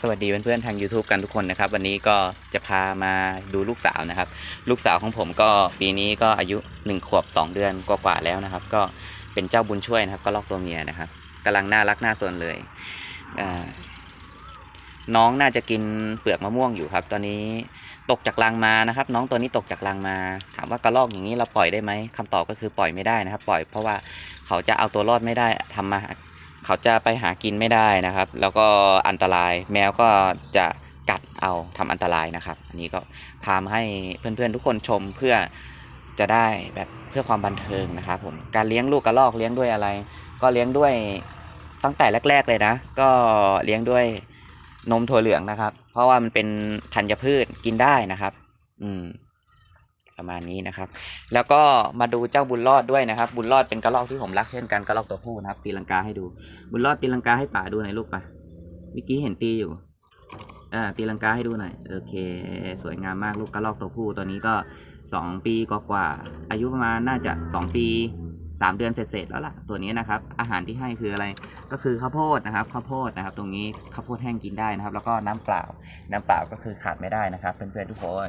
สวัสดีเพื่อนๆทาง YouTube กันทุกคนนะครับ วันนี้ก็จะพามาดูลูกสาวนะครับ ลูกสาวของผมก็ปีนี้ก็อายุ 1 ขวบ 2 เดือนกว่าๆแล้วนะครับ ก็เป็นเจ้าบุญช่วยนะครับ ก็ลอกตัวเมียนะครับกำลังน่ารักน่าสนเลยน้องน่าจะกินเปลือกมะม่วงอยู่ครับ ตอนนี้ตกจากรังมานะครับ น้องตัวนี้ตกจากรังมา ถามว่ากระลอกอย่างนี้เราปล่อยได้ไหมคำตอบก็คือปล่อยไม่ได้นะครับ ปล่อยเพราะว่าเขาจะเอาตัวรอดไม่ได้ทำมา เขาจะไปหากินไม่ได้นะครับ แล้วก็อันตรายแมวก็จะกัดเอาทำอันตรายนะครับ อันนี้ก็พามให้เพื่อนๆทุกคนชมเพื่อจะได้แบบเพื่อความบันเทิงนะครับผมการเลี้ยงลูกกระรอกเลี้ยงด้วยอะไร ก็เลี้ยงด้วยตั้งแต่แรก ๆเลยนะ ก็เลี้ยงด้วยนมถั่วเหลืองนะครับ เพราะว่ามันเป็นธัญพืชกินได้นะครับ อืม ประมาณนี้นะครับ แล้วก็มาดูเจ้าบุญรอดด้วยนะครับ บุญรอดเป็นกระรอกที่ผมรักเช่นกันกระรอกตัวผู้นะครับ ตีลังกาให้ดู บุญรอดตีลังกาให้ป่าดูหน่อยลูกป่ะเมื่อกี้เห็นตีอยู่อ่าตีลังกาให้ดูหน่อยโอเค สวยงามมากลูกกระรอกตัวผู้ตัวนี้ก็สองปีกว่าๆอายุประมาณน่าจะสองปีสามเดือนเสร็จแล้วล่ะตัวนี้นะครับ อาหารที่ให้คืออะไรก็คือข้าวโพดนะครับข้าวโพดนะครับ ตรงนี้ข้าวโพดแห้งกินได้นะครับ แล้วก็น้ำเปล่า น้ำเปล่าก็คือขาดไม่ได้นะครับเพื่อนๆทุกคน